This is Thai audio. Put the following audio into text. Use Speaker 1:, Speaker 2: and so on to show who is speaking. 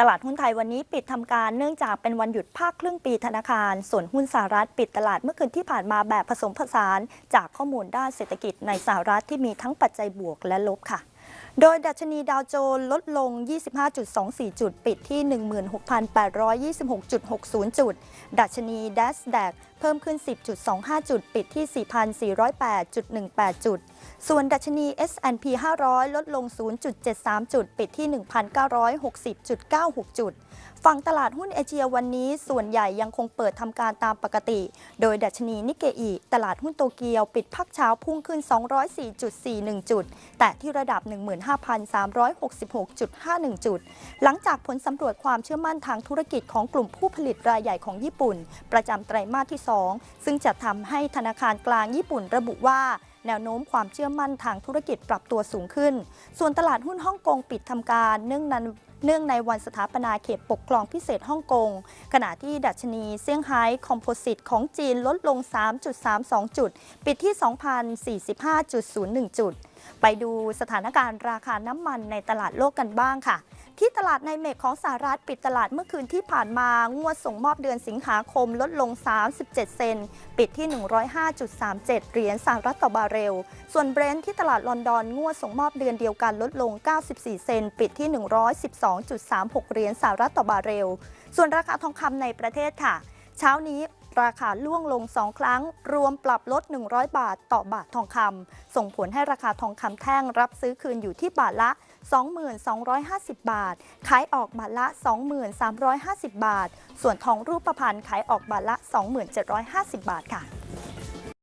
Speaker 1: ตลาดหุ้นไทยวันนี้ปิดทำการเนื่องจากเป็นวันหยุดภาคครึ่งปีธนาคาร ส่วนหุ้นสหรัฐปิดตลาดเมื่อคืนที่ผ่านมาแบบผสมผสาน จากข้อมูลด้านเศรษฐกิจในสหรัฐที่มีทั้งปัจจัยบวกและลบค่ะ โดยดัชนีดาวโจนส์ลดลง 25.24 จุด ปิดที่ 16,826.60 จุด ดัชนี d a s d a q เพิ่มขึ้น 10.25 จุด ปิดที่ 4,408.18 จุด ส่วนดัชนี S&P 500 ลดลง 0.73 จุด ปิดที่ 1,960.96 จุด ฝั่งตลาดหุ้นเอเชียวันนี้ส่วนใหญ่ยังคงเปิดทำการตามปกติ โดยดัชนีนิเกอีตลาดหุ้นโตเกียวปิดพักเช้าพุ่งขึ้น 204.41 จุด แต่ที่ระดับ 15,366.51 จุด หลังจากผลสำรวจความเชื่อมั่นทางธุรกิจของกลุ่มผู้ผลิตรายใหญ่ของญี่ปุ่น ประจำไตรมาสที่ 2 ซึ่งจะทำให้ธนาคารกลางญี่ปุ่นระบุว่า แนวโน้มความเชื่อมั่นทางธุรกิจปรับตัวสูงขึ้น ส่วนตลาดหุ้นฮ่องกงปิดทำการเนื่องนั้นเนื่องในวันสถาปนาเขตปกครองพิเศษฮ่องกง ขณะที่ดัชนีเซี่ยงไฮ้คอมโพสิตของจีนลดลง 3.32 จุด ปิดที่ 2,045.01 จุด ไปดูสถานการณ์ราคาน้ำมันในตลาดโลกกันบ้างค่ะ ที่ตลาดในเมกของสหรัฐปิดตลาดเมื่อคืนที่ผ่านมางวดส่งมอบเดือนสิงหาคมลดลง 37 เซนต์ปิดที่ 105.37 เหรียญสหรัฐต่อบาร์เรล ส่วนเบรนท์ที่ตลาดลอนดอนงวดส่งมอบเดือนเดียวกันลดลง 94 เซนต์ปิดที่ 112.36 เหรียญสหรัฐต่อบาร์เรล ส่วนราคาทองคำในประเทศค่ะ เช้านี้ ราคาล่วงลง 2 ครั้ง รวมปรับลด 100 บาทต่อบาททองคำส่งผลให้ราคาทองคำแท่งรับซื้อคืนอยู่ที่บาทละ 2250 บาท ขายออกบาทละ2350 บาท ส่วนทองรูปพรรณขายออกบาทละ 2750 บาทค่ะ